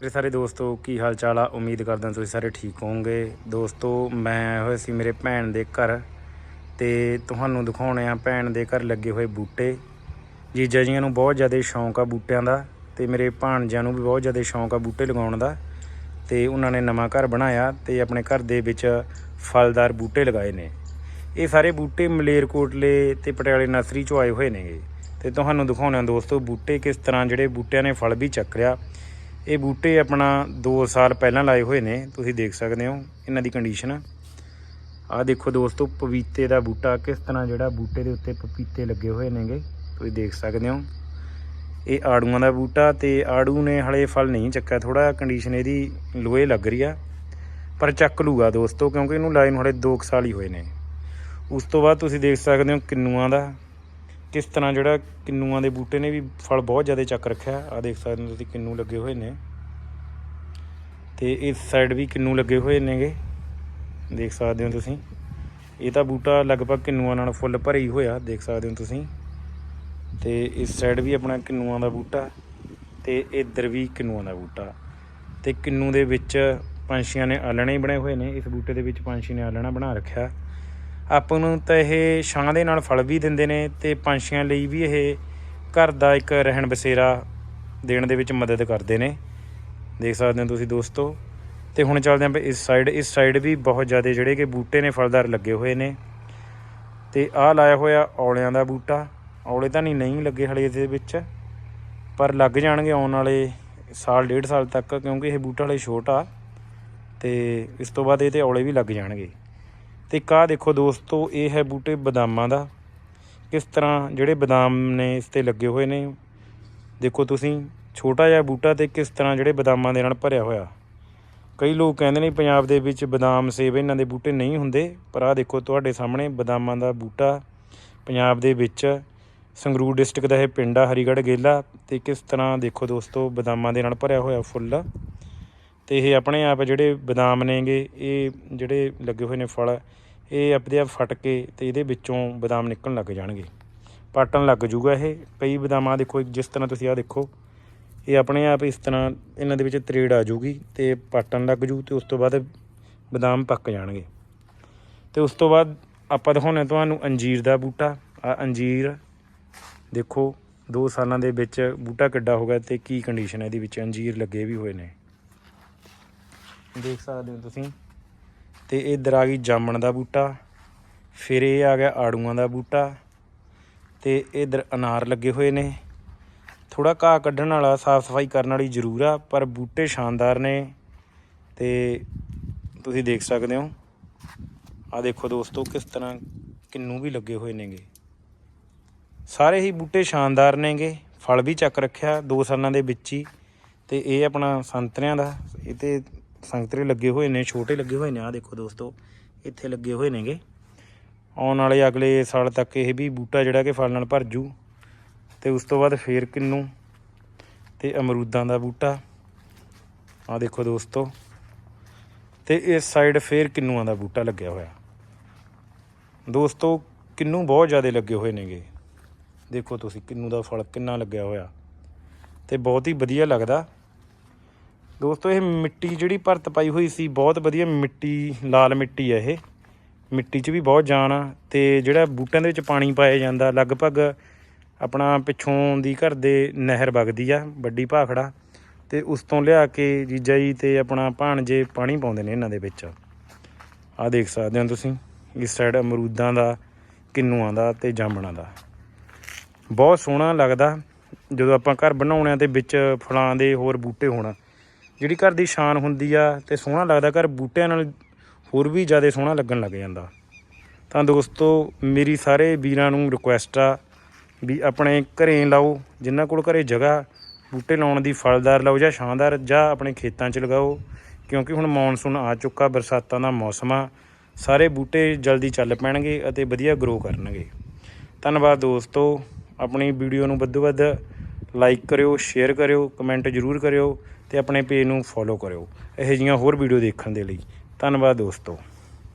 ਮੇਰੇ ਸਾਰੇ ਦੋਸਤੋ, ਕੀ ਹਾਲ ਚਾਲ ਆ? ਉਮੀਦ ਕਰਦਾ ਤੁਸੀਂ ਸਾਰੇ ਠੀਕ ਹੋਵੋਗੇ। ਦੋਸਤੋ, ਮੈਂ ਹੋਏ ਸੀ ਮੇਰੇ ਭੈਣ ਦੇ ਘਰ ਤੇ ਤੁਹਾਨੂੰ ਦਿਖਾਉਣੇ ਆ ਭੈਣ ਦੇ ਘਰ ਲੱਗੇ ਹੋਏ ਬੂਟੇ। ਜੀਜਾ ਜੀਆਂ ਨੂੰ ਬਹੁਤ ਜ਼ਿਆਦਾ ਸ਼ੌਂਕ ਆ ਬੂਟਿਆਂ ਦਾ ਤੇ ਮੇਰੇ ਭਾਣਜਿਆਂ ਨੂੰ ਵੀ ਬਹੁਤ ਜ਼ਿਆਦਾ ਸ਼ੌਂਕ ਆ ਬੂਟੇ ਲਗਾਉਣ ਦਾ ਤੇ ਉਹਨਾਂ ਨੇ ਨਵਾਂ ਘਰ ਬਣਾਇਆ ਤੇ ਆਪਣੇ ਘਰ ਦੇ ਵਿੱਚ ਫਲਦਾਰ ਬੂਟੇ ਲਗਾਏ ਨੇ। ਇਹ ਸਾਰੇ ਬੂਟੇ ਮਲੇਰਕੋਟਲੇ ਤੇ ਪਟਿਆਲੇ ਨਰਸਰੀ ਚੋਂ ਆਏ ਹੋਏ ਨੇਗੇ। ਤੇ ਤੁਹਾਨੂੰ ਦਿਖਾਉਂਦੇ ਹਾਂ ਦੋਸਤੋ ਬੂਟੇ ਕਿਸ ਤਰ੍ਹਾਂ ਜਿਹੜੇ ਬੂਟਿਆਂ ਨੇ ਫਲ ਵੀ ਚੱਕਰਿਆ ਇਹ ਬੂਟੇ ਆਪਣਾ 2 ਸਾਲ ਪਹਿਲਾਂ ਲਾਏ ਹੋਏ ਨੇ, ਤੁਸੀਂ ਦੇਖ ਸਕਦੇ ਹੋ ਇਹਨਾਂ ਦੀ ਕੰਡੀਸ਼ਨ ਆਹ ਦੇਖੋ ਦੋਸਤੋ, ਪਪੀਤੇ ਦਾ ਬੂਟਾ, ਕਿਸ ਤਰ੍ਹਾਂ ਜਿਹੜਾ ਬੂਟੇ ਦੇ ਉੱਤੇ ਪਪੀਤੇ ਲੱਗੇ ਹੋਏ ਨੇਗੇ, ਤੁਸੀਂ ਦੇਖ ਸਕਦੇ ਹੋ। ਇਹ ਆੜੂਆਂ ਦਾ ਬੂਟਾ ਤੇ ਆੜੂ ਨੇ ਹਲੇ ਫਲ ਨਹੀਂ ਚੱਕਿਆ ਥੋੜਾ ਕੰਡੀਸ਼ਨ ਇਹਦੀ ਲੋਹੇ ਲੱਗ ਰਹੀ ਆ, ਪਰ ਚੱਕ ਲੂਗਾ ਦੋਸਤੋ, ਕਿਉਂਕਿ ਇਹਨੂੰ ਲਾਏ ਨੂੰ ਹਲੇ 2 ਸਾਲ ਹੀ ਹੋਏ ਨੇ। ਉਸ ਤੋਂ ਬਾਅਦ ਤੁਸੀਂ ਦੇਖ ਸਕਦੇ ਹੋ ਕਿੰਨੂਆਂ ਦਾ। ਕਿਸ ਤਰ੍ਹਾਂ ਜਿਹੜਾ ਕਿੰਨੂਆਂ ਦੇ ਬੂਟੇ ਨੇ ਵੀ ਫਲ ਬਹੁਤ ਜ਼ਿਆਦਾ ਚੱਕ ਰੱਖਿਆ। ਆ ਦੇਖ ਸਕਦੇ ਹੋ ਤੁਸੀਂ ਕਿੰਨੂ ਲੱਗੇ ਹੋਏ ਨੇ। ਤੇ ਇਸ ਸਾਈਡ ਵੀ ਕਿੰਨੂ ਲੱਗੇ ਹੋਏ ਨੇਗੇ। ਦੇਖ ਸਕਦੇ ਹੋ ਤੁਸੀਂ। ਇਹ ਤਾਂ ਬੂਟਾ ਲਗਭਗ ਕਿੰਨੂਆਂ ਨਾਲ ਫੁੱਲ ਭਰੀ ਹੋਇਆ, ਦੇਖ ਸਕਦੇ ਹੋ ਤੁਸੀਂ। ਤੇ ਇਸ ਸਾਈਡ ਵੀ ਆਪਣਾ ਕਿੰਨੂਆਂ ਦਾ ਬੂਟਾ ਤੇ ਇੱਧਰ ਵੀ ਕਿੰਨੂਆਂ ਦਾ ਬੂਟਾ। ਤੇ ਕਿੰਨੂ ਦੇ ਵਿੱਚ ਪੰਛੀਆਂ ਨੇ ਆਲਣੇ ਬਣੇ ਹੋਏ ਨੇ। ਇਸ ਬੂਟੇ ਦੇ ਵਿੱਚ ਪੰਛੀ ਨੇ ਆਲਣਾ ਬਣਾ ਰੱਖਿਆ। ਆਪਾਂ ਨੂੰ ਤਾਂ ਇਹ ਛਾਂ ਦੇ ਨਾਲ ਫਲ ਵੀ ਦਿੰਦੇ ਨੇ ਤੇ ਪੰਛੀਆਂ ਲਈ ਵੀ ਇਹ ਘਰ ਦਾ ਇੱਕ ਰਹਿਣ ਬਸੇਰਾ ਦੇਣ ਦੇ ਵਿੱਚ ਮਦਦ ਕਰਦੇ ਨੇ। ਦੇਖ ਸਕਦੇ ਹੋ ਤੁਸੀਂ ਦੋਸਤੋ। ਤੇ ਹੁਣ ਚੱਲਦੇ ਆਪਾਂ ਇਸ ਸਾਈਡ ਇਸ ਸਾਈਡ ਵੀ ਬਹੁਤ ਜ਼ਿਆਦਾ ਜਿਹੜੇ ਕਿ ਬੂਟੇ ਨੇ ਫਲਦਾਰ ਲੱਗੇ ਹੋਏ ਨੇ। ਤੇ ਆਹ ਲਾਇਆ ਹੋਇਆ ਔਲਿਆਂ ਦਾ ਬੂਟਾ। ਔਲੇ ਤਾਂ ਨਹੀਂ ਨਹੀਂ ਲੱਗੇ ਹਲੇ ਇਹਦੇ ਵਿੱਚ। ਪਰ ਲੱਗ ਜਾਣਗੇ ਆਉਣ ਵਾਲੇ ਸਾਲ, ਡੇਢ ਸਾਲ ਤੱਕ ਕਿਉਂਕਿ ਇਹ ਬੂਟਾ ਹਲੇ ਛੋਟਾ। ਤੇ ਇਸ ਤੋਂ ਬਾਅਦ ਇਹ ਤੇ ਔਲੇ ਵੀ ਲੱਗ ਜਾਣਗੇ। ਤੇ ਇੱਕ ਆਹ ਦੇਖੋ ਦੋਸਤੋ, ਇਹ ਹੈ ਬੂਟੇ ਬਦਾਮਾਂ ਦਾ। ਕਿਸ ਤਰ੍ਹਾਂ ਜਿਹੜੇ ਬਦਾਮ ਨੇ ਇਸ ਤੇ ਲੱਗੇ ਹੋਏ ਨੇ, ਦੇਖੋ ਤੁਸੀਂ, ਛੋਟਾ ਜਿਹਾ ਬੂਟਾ ਤੇ ਕਿਸ ਤਰ੍ਹਾਂ ਜਿਹੜੇ ਬਦਾਮਾਂ ਦੇ ਨਾਲ ਭਰਿਆ ਹੋਇਆ। ਕਈ ਲੋਕ ਕਹਿੰਦੇ ਨੇ ਪੰਜਾਬ ਦੇ ਵਿੱਚ ਬਦਾਮ ਸੇਬ ਇਹਨਾਂ ਦੇ ਬੂਟੇ ਨਹੀਂ ਹੁੰਦੇ, ਪਰ ਆਹ ਦੇਖੋ ਤੁਹਾਡੇ ਸਾਹਮਣੇ ਬਦਾਮਾਂ ਦਾ ਬੂਟਾ ਪੰਜਾਬ ਦੇ ਵਿੱਚ, ਸੰਗਰੂਰ ਡਿਸਟ੍ਰਿਕਟ ਦਾ ਇਹ ਪਿੰਡ ਆ, ਹਰੀਗੜ੍ਹ ਗੇਲਾ, ਤੇ ਕਿਸ ਤਰ੍ਹਾਂ ਦੇਖੋ ਦੋਸਤੋ ਬਦਾਮਾਂ ਦੇ ਨਾਲ ਭਰਿਆ ਹੋਇਆ ਫੁੱਲ। ਤੇ ਇਹ ਆਪਣੇ ਆਪ ਜਿਹੜੇ ਬਦਾਮ ਨੇਗੇ, ਇਹ ਜਿਹੜੇ ਲੱਗੇ ਹੋਏ ਨੇ ਫਲ, ਇਹ ਆਪਦੇ ਆਪ ਫਟ ਕੇ ਤੇ ਇਹਦੇ ਵਿੱਚੋਂ ਬਦਾਮ ਨਿਕਲਣ ਲੱਗ ਜਾਣਗੇ। ਪਾਟਣ ਲੱਗ ਜੂਗਾ ਇਹ। ਕਈ ਬਦਾਮਾਂ ਦੇਖੋ ਜਿਸ ਤਰ੍ਹਾਂ ਤੁਸੀਂ ਆ ਦੇਖੋ, ਇਹ ਆਪਣੇ ਆਪ ਇਸ ਤਰ੍ਹਾਂ ਇਹਨਾਂ ਦੇ ਵਿੱਚ ਤਰੇੜ ਆ ਜੂਗੀ ਤੇ ਪਾਟਣ ਲੱਗ ਜੂ ਤੇ ਉਸ ਤੋਂ ਬਾਅਦ ਬਦਾਮ ਪੱਕ ਜਾਣਗੇ। ਤੇ ਉਸ ਤੋਂ ਬਾਅਦ ਆਪਾਂ ਦਿਖਾਉਂਦੇ ਤੁਹਾਨੂੰ ਅੰਜੀਰ ਦਾ ਬੂਟਾ। ਆ ਅੰਜੀਰ ਦੇਖੋ 2 ਸਾਲਾਂ ਦੇ ਵਿੱਚ ਬੂਟਾ ਕਿੱਡਾ ਹੋ ਗਿਆ ਤੇ ਕੀ ਕੰਡੀਸ਼ਨ ਹੈ ਇਹਦੇ ਵਿੱਚ? ਅੰਜੀਰ ਲੱਗੇ ਵੀ ਹੋਏ ਨੇ। ਦੇਖ ਸਕਦੇ ਹੋ ਤੁਸੀਂ। ਤੇ ਇਧਰ ਆ ਗਈ ਜਾਮਣ ਦਾ ਬੂਟਾ, ਫਿਰ ਇਹ ਆ ਗਿਆ ਆੜੂਆਂ ਦਾ ਬੂਟਾ, ਤੇ ਇਧਰ ਅਨਾਰ ਲੱਗੇ ਹੋਏ ਨੇ। ਥੋੜਾ ਘਾਹ ਕੱਢਣ ਵਾਲਾ, ਸਾਫ਼ ਸਫ਼ਾਈ ਕਰਨ ਵਾਲੀ ਜ਼ਰੂਰ ਆ, ਪਰ ਬੂਟੇ ਸ਼ਾਨਦਾਰ ਨੇ। ਤੇ ਤੁਸੀਂ ਦੇਖ ਸਕਦੇ ਹੋ। ਆ ਦੇਖੋ ਦੋਸਤੋ, ਕਿਸ ਤਰ੍ਹਾਂ ਕਿੰਨੂ ਵੀ ਲੱਗੇ ਹੋਏ ਨੇਗੇ। ਸਾਰੇ ਹੀ ਬੂਟੇ ਸ਼ਾਨਦਾਰ ਨੇਗੇ। ਫਲ ਵੀ ਚੱਕ ਰੱਖਿਆ 2 ਸਾਲਾਂ ਦੇ ਵਿੱਚ ਹੀ। ਤੇ ਇਹ ਆਪਣਾ ਸੰਤਰਿਆਂ ਦਾ, ਇਹ ਤੇ ਸੰਤਰੇ ਲੱਗੇ ਹੋਏ ਨੇ, ਛੋਟੇ ਲੱਗੇ ਹੋਏ ਨੇ ਆ ਦੇਖੋ ਦੋਸਤੋ, ਇੱਥੇ ਲੱਗੇ ਹੋਏ ਨੇਗੇ। ਆਉਣ ਵਾਲੇ ਅਗਲੇ ਸਾਲ ਤੱਕ ਇਹ ਵੀ ਬੂਟਾ ਜਿਹੜਾ ਕਿ ਫਲ ਨਾਲ ਭਰ ਜੂ। ਤੇ ਉਸ ਤੋਂ ਬਾਅਦ ਫੇਰ ਕਿੰਨੂ ਤੇ ਅਮਰੂਦਾਂ ਦਾ ਬੂਟਾ। ਆ ਦੇਖੋ ਦੋਸਤੋ, ਤੇ ਇਸ ਸਾਈਡ ਫੇਰ ਕਿੰਨੂਆਂ ਦਾ ਬੂਟਾ ਲੱਗਿਆ ਹੋਇਆ। ਦੋਸਤੋ, ਕਿੰਨੂ ਬਹੁਤ ਜ਼ਿਆਦਾ ਲੱਗੇ ਹੋਏ ਨੇਗੇ। ਦੇਖੋ ਤੁਸੀਂ ਕਿੰਨੂ ਦਾ ਫਲ ਕਿੰਨਾ ਲੱਗਿਆ ਹੋਇਆ। ਤੇ ਬਹੁਤ ਹੀ ਵਧੀਆ ਲੱਗਦਾ। ਦੋਸਤੋ, ਇਹ ਮਿੱਟੀ ਜਿਹੜੀ ਭਰਤ ਪਾਈ ਹੋਈ ਸੀ, ਬਹੁਤ ਵਧੀਆ ਮਿੱਟੀ, ਲਾਲ ਮਿੱਟੀ ਹੈ ਇਹ। ਮਿੱਟੀ 'ਚ ਵੀ ਬਹੁਤ ਜਾਨ ਆ ਤੇ ਜਿਹੜਾ ਬੂਟਿਆਂ ਦੇ ਵਿੱਚ ਪਾਣੀ ਪਾਇਆ ਜਾਂਦਾ, ਲਗਭਗ ਆਪਣਾ ਪਿੱਛੋਂ ਦੀ ਘਰ ਦੇ ਨਹਿਰ ਵਗਦੀ ਆ, ਵੱਡੀ ਭਾਖੜਾ। ਤੇ ਉਸ ਤੋਂ ਲਿਆ ਕੇ ਜੀਜਾ ਜੀ ਤੇ ਆਪਣਾ ਭਾਣਜੇ ਪਾਣੀ ਪਾਉਂਦੇ ਨੇ ਇਹਨਾਂ ਦੇ ਵਿੱਚ। ਆਹ ਦੇਖ ਸਕਦੇ ਹੋ ਤੁਸੀਂ, ਇਸ ਸਾਈਡ ਅਮਰੂਦਾਂ ਦਾ, ਕਿੰਨੂਆਂ ਦਾ ਤੇ ਜਾਮਣਾਂ ਦਾ। ਬਹੁਤ ਸੋਹਣਾ ਲੱਗਦਾ, ਜਦੋਂ ਆਪਾਂ ਘਰ ਬਣਾਉਣੇ ਆ ਤੇ ਵਿੱਚ ਫਲਾਂ ਦੇ ਹੋਰ ਬੂਟੇ ਹੋਣ। ਜਿਹੜੀ ਘਰ ਦੀ ਸ਼ਾਨ ਹੁੰਦੀ ਆ ਤੇ ਸੋਹਣਾ ਲੱਗਦਾ, ਘਰ ਬੂਟਿਆਂ ਨਾਲ ਹੋਰ ਵੀ ਜ਼ਿਆਦਾ ਸੋਹਣਾ ਲੱਗਣ ਲੱਗ ਜਾਂਦਾ। ਤਾਂ ਦੋਸਤੋ, ਮੇਰੀ ਸਾਰੇ ਵੀਰਾਂ ਨੂੰ ਰਿਕੁਐਸਟ ਆ ਵੀ ਆਪਣੇ ਘਰੇ ਲਾਓ, ਜਿਨ੍ਹਾਂ ਕੋਲ ਘਰੇ ਜਗ੍ਹਾ, ਬੂਟੇ ਲਾਉਣ ਦੀ ਫਲਦਾਰ ਲਾਓ ਜਾਂ ਸ਼ਾਨਦਾਰ, ਜਾਂ ਆਪਣੇ ਖੇਤਾਂ 'ਚ ਲਗਾਓ, ਕਿਉਂਕਿ ਹੁਣ ਮੌਨਸੂਨ ਆ ਚੁੱਕਾ, ਬਰਸਾਤਾਂ ਦਾ ਮੌਸਮ ਆ, ਸਾਰੇ ਬੂਟੇ ਜਲਦੀ ਚੱਲ ਪੈਣਗੇ ਅਤੇ ਵਧੀਆ ਗਰੋ ਕਰਨਗੇ। ਧੰਨਵਾਦ ਦੋਸਤੋ, ਆਪਣੀ ਵੀਡੀਓ ਨੂੰ ਵੱਧ ਤੋਂ ਵੱਧ ਲਾਈਕ ਕਰਿਓ ਸ਼ੇਅਰ ਕਰਿਓ ਕਮੈਂਟ ਜ਼ਰੂਰ ਕਰਿਓ ਤੇ ਆਪਣੇ ਪੇਜ ਨੂੰ ਫੋਲੋ ਕਰਿਓ। ਇਹੋ ਜਿਹੀਆਂ ਹੋਰ ਵੀਡੀਓ ਦੇਖਣ ਦੇ ਲਈ। ਧੰਨਵਾਦ ਦੋਸਤੋ।